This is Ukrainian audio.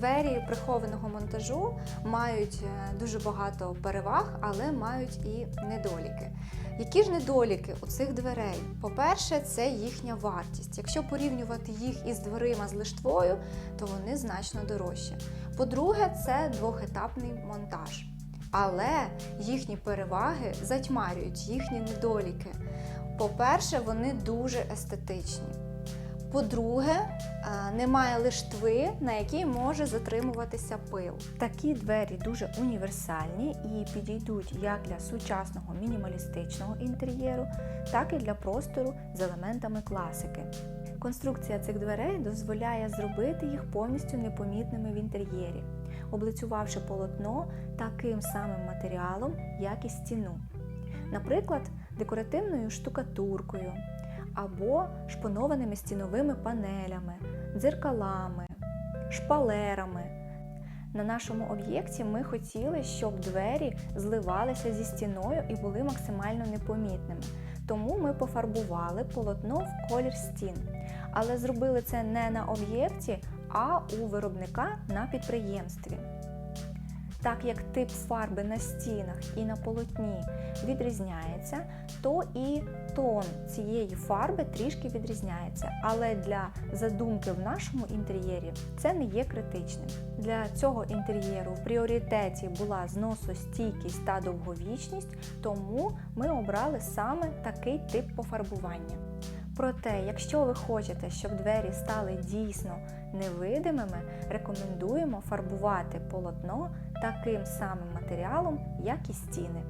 Двері прихованого монтажу мають е, дуже багато переваг, але мають і недоліки. Які ж недоліки у цих дверей? По-перше, це їхня вартість. Якщо порівнювати їх із дверима з лиштвою, то вони значно дорожчі. По-друге, це двохетапний монтаж. Але їхні переваги затьмарюють їхні недоліки. По-перше, вони дуже естетичні. По-друге, е, немає лиштви, на якій може затримуватися пил. Такі двері дуже універсальні і підійдуть як для сучасного мінімалістичного інтер'єру, так і для простору з елементами класики. Конструкція цих дверей дозволяє зробити їх повністю непомітними в інтер'єрі, облицювавши полотно таким самим матеріалом, як і стіну. Наприклад, декоративною штукатуркою або шпонованими стіновими панелями, дзеркалами, шпалерами. На нашому об'єкті ми хотіли, щоб двері зливалися зі стіною і були максимально непомітними. Тому ми пофарбували полотно в колір стін. Але зробили це не на об'єкті, а у виробника на підприємстві. Так як тип фарби на стінах і на полотні відрізняється, то і тон цієї фарби трішки відрізняється. Але для задумки в нашому інтер'єрі це не є критичним. Для цього інтер'єру в пріоритеті була зносостійкість та довговічність, тому ми обрали саме такий тип пофарбування. Проте, якщо ви хочете, щоб двері стали дійсно невидимими, рекомендуємо фарбувати полотно таким самим матеріалом, як і стіни.